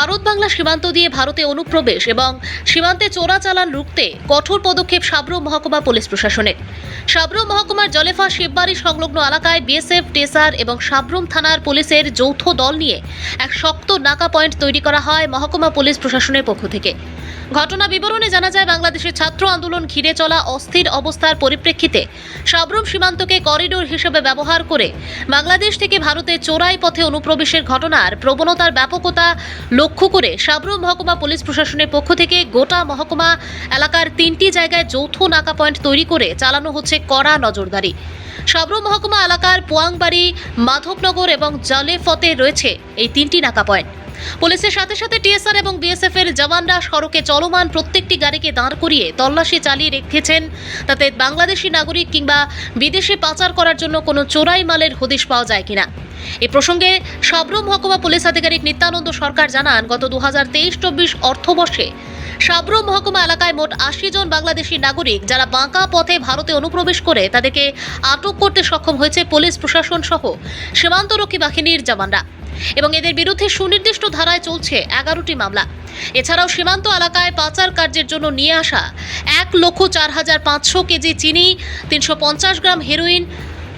ভারত বাংলা সীমান্ত দিয়ে ভারতে অনুপ্রবেশ এবং সীমান্তে চোরাচালান রুখতে কঠোর পদক্ষেপ সাবরুম মহকুমা পুলিশ প্রশাসনের সাবরুম মহকুমার জলেফা শিববাড়ি সংলগ্ন এলাকায় বিএসএফ, টেসার এবং সাবরুম থানার পুলিশের যৌথ দল নিয়ে এক শক্ত নাকা পয়েন্ট তৈরি করা হয় মহকুমা পুলিশ প্রশাসনের পক্ষ থেকে। ঘটনা বিবরণে জানা যায়, বাংলাদেশের ছাত্র আন্দোলন ঘিরে চলা অস্থির অবস্থার পরিপ্রেক্ষিতে সাবরুম সীমান্তকে করিডোর হিসেবে ব্যবহার করে বাংলাদেশ থেকে ভারতে চোরাই পথে অনুপ্রবেশের ঘটনার প্রবণতার ব্যাপকতা লক্ষ্য করে সাবরুম মহকুমা পুলিশ প্রশাসনের পক্ষ থেকে গোটা মহকুমা এলাকার তিনটি জায়গায় যৌথ নাকা পয়েন্ট তৈরি করে চালানো হচ্ছে কড়া নজরদারি। সাবরুম মহকুমা এলাকার পোয়াংবাড়ি, মাধবনগর এবং জালেফতে রয়েছে এই তিনটি নাকা পয়েন্ট। পুলিশের সাথে সাথে টিএসআর এবং বিএসএফ এর জওয়ানরা সড়কে চলমান প্রত্যেকটি গাড়িকে দাঁড় করিয়ে তল্লাশি চালিয়ে রেখেছেন। তাতে বাংলাদেশি নাগরিক কিংবা বিদেশে পাচার করার জন্য কোনো চোরাই মালের হদিশ পাওয়া যায় কিনা? এ প্রসঙ্গে সাবরুম মহকুমা পুলিশ আধিকারিক নিত্যানন্দ সরকার জানান, গত দু হাজার তেইশ চব্বিশ অর্থবর্ষে সাবরুম মহকুমা এলাকায় মোট আশি জন বাংলাদেশি নাগরিক যারা বাঁকা পথে ভারতে অনুপ্রবেশ করে তাদেরকে আটক করতে সক্ষম হয়েছে পুলিশ, প্রশাসন সহ সীমান্তরক্ষী বাহিনীর জওয়ানরা। এবং এদের বিরুদ্ধে সুনির্দিষ্ট ধারায় চলছে এগারোটি মামলা। এছাড়াও সীমান্ত এলাকায় পাচার কার্যের জন্য নিয়ে আসা এক লক্ষ চার হাজার পাঁচশো কেজি চিনি, তিনশো পঞ্চাশ গ্রাম হেরোইন,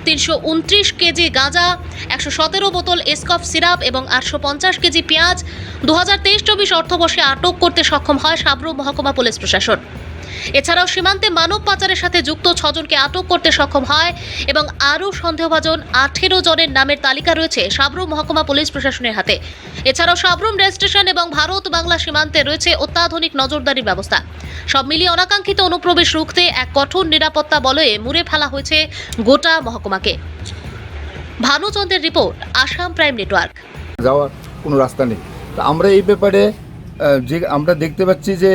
তিনশো উনত্রিশ কেজি গাঁজা, একশো সতেরো বোতল এসকফ সিরাপ এবং আটশো পঞ্চাশ কেজি পেঁয়াজ। দু হাজার তেইশ চব্বিশ অর্থবর্ষে আটক করতে সক্ষম হয় সাবরুম মহকুমা পুলিশ প্রশাসন। এছাড়াও সীমান্তে মানব পাচারের সাথে যুক্ত ছজনকে আটক করতে সক্ষম হয় এবং আরও সন্দেহভাজন আঠেরো জনের নামের তালিকা রয়েছে সাবরুম মহকুমা পুলিশ প্রশাসনের হাতে। এছাড়াও সাবরুম রেল স্টেশন এবং ভারত বাংলা সীমান্তে রয়েছে অত্যাধুনিক নজরদারির ব্যবস্থা। সব মিলিয়ে অনাকাঙ্ক্ষিত অনুপ্রবেশ রুখতে এক কঠোর নিরাপত্তা বলয়ে মুড়ে ফেলা হয়েছে গোটা মহকুমাকে। ভানুচন্দ্রের রিপোর্ট, আসাম প্রাইম নেটওয়ার্ক। যাওয়ার কোনো রাস্তা নেই। আমরা এই ব্যাপারে যে আমরা দেখতে পাচ্ছি যে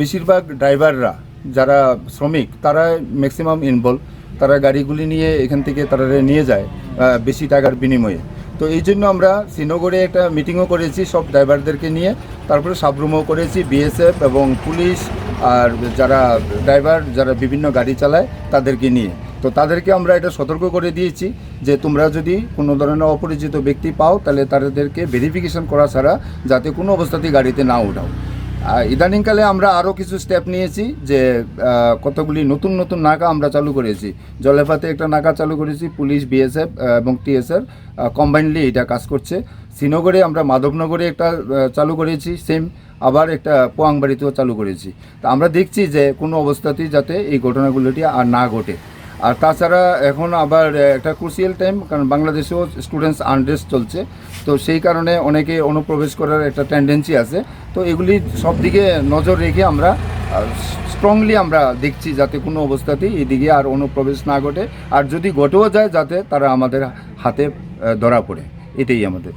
বেশিরভাগ ড্রাইভাররা যারা শ্রমিক, তারা ম্যাক্সিমাম ইনভলভ তারা গাড়িগুলি নিয়ে এখান থেকে তারা নিয়ে যায় বেশি টাকার বিনিময়ে। তো এই জন্য আমরা শ্রীনগরে একটা মিটিংও করেছি সব ড্রাইভারদেরকে নিয়ে, তারপরে সাবরুমও করেছি বিএসএফ এবং পুলিশ আর যারা ড্রাইভার যারা বিভিন্ন গাড়ি চালায়, তাদেরকে নিয়ে। তো তাদেরকে আমরা এটা সতর্ক করে দিয়েছি যে তোমরা যদি কোনো ধরনের অপরিচিত ব্যক্তি পাও, তাহলে তাদেরকে ভেরিফিকেশন করা ছাড়া যাতে কোনো অবস্থাতেই গাড়িতে না উঠাও ইদানিংকালে আমরা আরও কিছু স্টেপ নিয়েছি যে কতগুলি নতুন নতুন নাকা আমরা চালু করেছি। জলেফাতে একটা নাকা চালু করেছি, পুলিশ বিএসএফ এবং টিএসএর কম্বাইনলি এটা কাজ করছে। শ্রীনগরে আমরা মাধবনগরে একটা চালু করেছি সেম আবার একটা পোয়াংবাড়িতেও চালু করেছি। তা আমরা দেখছি যে কোনো অবস্থাতেই যাতে এই ঘটনাগুলোটি আর না ঘটে। আর তাছাড়া এখন আবার একটা ক্রুশিয়াল টাইম কারণ বাংলাদেশেও স্টুডেন্টস আনরেস্ট চলছে। তো সেই কারণে অনেকে অনুপ্রবেশ করার একটা টেন্ডেন্সি আছে। তো এগুলি সব দিকে নজর রেখে আমরা স্ট্রংলি আমরা দেখছি যাতে কোনো অবস্থাতেই এদিকে আর অনুপ্রবেশ না ঘটে। আর যদি ঘটেও যায় যাতে তারা আমাদের হাতে ধরা পড়ে। এটাই আমাদের।